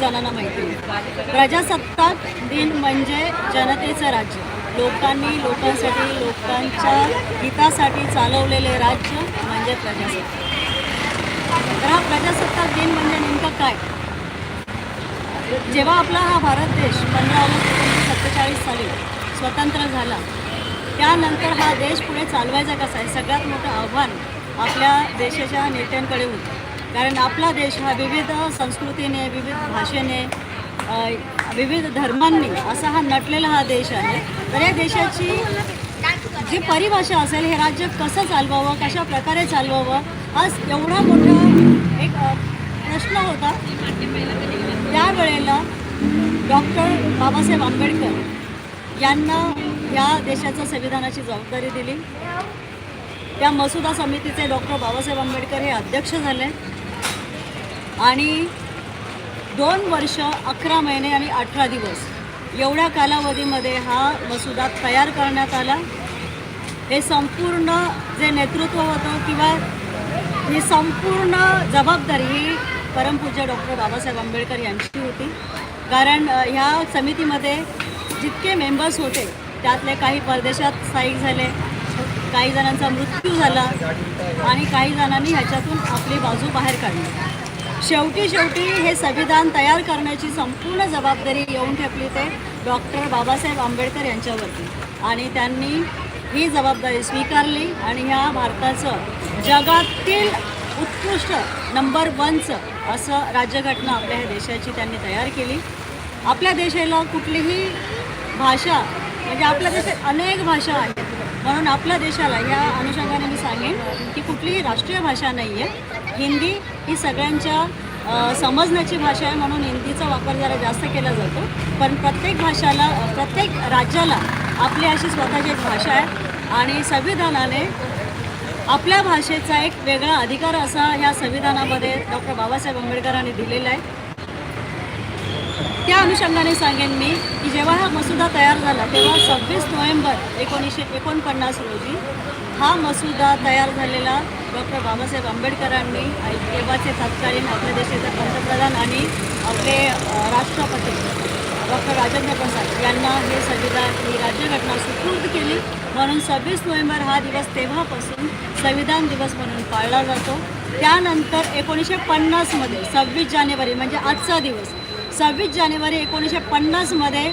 जणांना माहिती आहे. प्रजासत्ताक दिन म्हणजे जनतेचं राज्य. लोकांनी लोकांसाठी लोकांच्या हितासाठी चालवलेले राज्य म्हणजे प्रजासत्ताक. तर हा प्रजासत्ताक दिन म्हणजे नेमकं काय? जेव्हा आपला हा भारत देश पंधरा ऑगस्ट एकोणीसशे सत्तेचाळीस साली स्वतंत्र झाला त्यानंतर हा देश पुढे चालवायचा कसा आहे? सगळ्यात मोठं आव्हान आपल्या देशाच्या नेत्यांकडे होतं. कारण आपला देश हा विविध संस्कृतीने विविध भाषेने विविध धर्मांनी असा हा नटलेला हा देश आहे. तर या देशाची जी परिभाषा असेल हे राज्य कसं चालवावं कशा प्रकारे चालवावं आज एवढा मोठा एक प्रश्न होता. त्यावेळेला डॉक्टर बाबासाहेब आंबेडकर यांना या देशाच्या संविधानाची जबाबदारी दिली. त्या मसुदा समितीचे डॉक्टर बाबासाहेब आंबेडकर हे अध्यक्ष झाले. आणि दोन वर्ष अकरा महिने आणि अठरा दिवस एवढ्या कालावधीमध्ये हा मसुदा तयार करण्यात आला. हे संपूर्ण जे नेतृत्व होतं किंवा ही संपूर्ण जबाबदारी ही परमपूज्य डॉक्टर बाबासाहेब आंबेडकर यांची होती. कारण ह्या समितीमध्ये जितके मेंबर्स होते त्यातले काही परदेशात स्थायिक झाले काही जणांचा मृत्यू झाला आणि काही जणांनी ह्याच्यातून आपली बाजू बाहेर काढली. शेवटी शेवटी हे संविधान तयार करण्याची संपूर्ण जबाबदारी येऊन ठेपली ते डॉक्टर बाबासाहेब आंबेडकर यांच्यावरती. आणि त्यांनी ही जबाबदारी स्वीकारली आणि ह्या भारताचं जगातील उत्कृष्ट नंबर वनचं असं राज्यघटना आपल्या ह्या देशाची त्यांनी तयार केली. आपल्या देशाला कुठलीही भाषा म्हणजे आपल्या देशात अनेक भाषा आहेत. म्हणून आपल्या देशाला या अनुषंगाने मी सांगेन की कुठलीही राष्ट्रीय भाषा नाही आहे हिंदी ही सगळ्यांच्या समजण्याची भाषा आहे म्हणून हिंदीचा वापर जरा जास्त केला जातो. पण प्रत्येक भाषाला प्रत्येक राज्याला आपली अशी स्वतःची एक भाषा आहे आणि संविधानाने आपल्या भाषेचा एक वेगळा अधिकार असा ह्या संविधानामध्ये डॉक्टर बाबासाहेब आंबेडकरांनी दिलेला आहे. त्या अनुषंगाने सांगेन मी की जेव्हा हा मसुदा तयार झाला तेव्हा सव्वीस नोव्हेंबर एकोणीसशे एकोणपन्नास रोजी हा मसुदा तयार झालेला डॉक्टर बाबासाहेब आंबेडकरांनी तेव्हाचे तत्कालीन आपल्या देशाचे पंतप्रधान आणि आपले राष्ट्रपती डॉक्टर राजेंद्र प्रसाद यांना हे संविधान ही राज्यघटना सुपूर्द केली. म्हणून सव्वीस नोव्हेंबर हा दिवस तेव्हापासून संविधान दिवस म्हणून पाळला जातो. त्यानंतर एकोणीसशे पन्नासमध्ये सव्वीस जानेवारी म्हणजे आजचा दिवस सव्वीस जानेवारी एकोणीसशे पन्नासमध्ये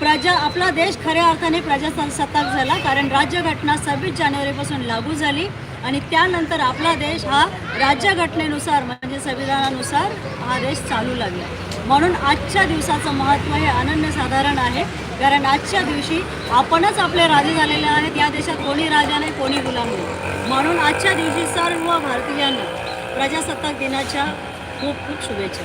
प्रजा आपला देश खऱ्या अर्थाने प्रजासत्ताक झाला कारण राज्यघटना सव्वीस जानेवारीपासून लागू झाली आणि त्यानंतर आपला देश हा राज्यघटनेनुसार म्हणजे संविधानानुसार हा देश चालू लागला. म्हणून आजच्या दिवसाचं महत्त्व हे अनन्यसाधारण आहे कारण आजच्या दिवशी आपणच आपले राजे झालेले आहेत या देशात कोणी राजा नाही कोणी गुलाम नाही. म्हणून आजच्या दिवशी सर्व भारतीयांना प्रजासत्ताक दिनाच्या खूप खूप शुभेच्छा.